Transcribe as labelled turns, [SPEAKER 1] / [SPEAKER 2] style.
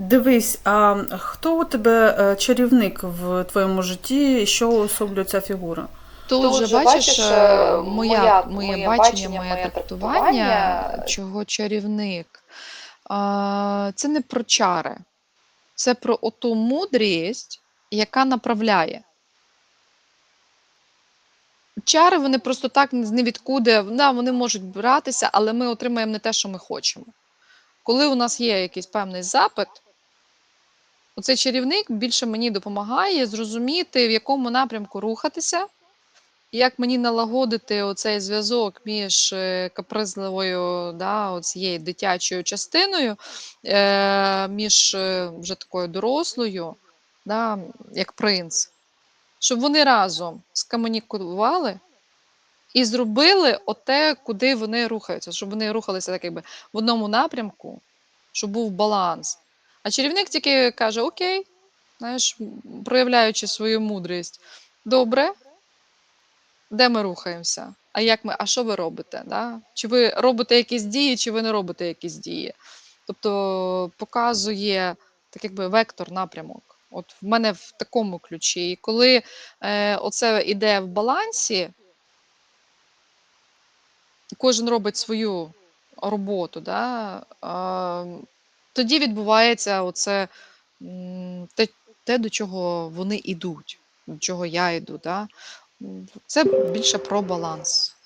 [SPEAKER 1] Дивись, а хто у тебе е, чарівник в твоєму житті, і що уособлює ця фігура?
[SPEAKER 2] Тут
[SPEAKER 3] Тут
[SPEAKER 2] же бачиш,
[SPEAKER 3] бачиш,
[SPEAKER 2] е,
[SPEAKER 3] е,
[SPEAKER 2] моя, моє
[SPEAKER 3] моє
[SPEAKER 2] бачення, моє
[SPEAKER 3] моє
[SPEAKER 2] трактування,
[SPEAKER 3] трактування.
[SPEAKER 2] чого чарівник. А, Це не про чари, це про оту мудрість, яка направляє. Чари вони просто так з невідкуди, да, вони можуть братися, але ми отримаємо не те, що ми хочемо. Коли у нас є якийсь певний запит, оцей чарівник більше мені допомагає зрозуміти, в якому напрямку рухатися, як мені налагодити оцей зв'язок між е, капризливою, да, оцією дитячою частиною, е, між е, вже такою дорослою, да, як принц, щоб вони разом скомунікували і зробили оте, куди вони рухаються, щоб вони рухалися так, якби в одному напрямку, щоб був баланс. А чарівник тільки каже: Окей, знаєш, проявляючи свою мудрість, добре, де ми рухаємося? А як ми, а що ви робите? Да? Чи ви робите якісь дії, чи ви не робите якісь дії? Тобто показує так якби вектор, напрямок. От в мене в такому ключі. І коли е, оце іде в балансі, кожен робить свою роботу, да, а, тоді відбувається оце те, те, до чого вони йдуть, до чого я йду. Да. Це більше про баланс.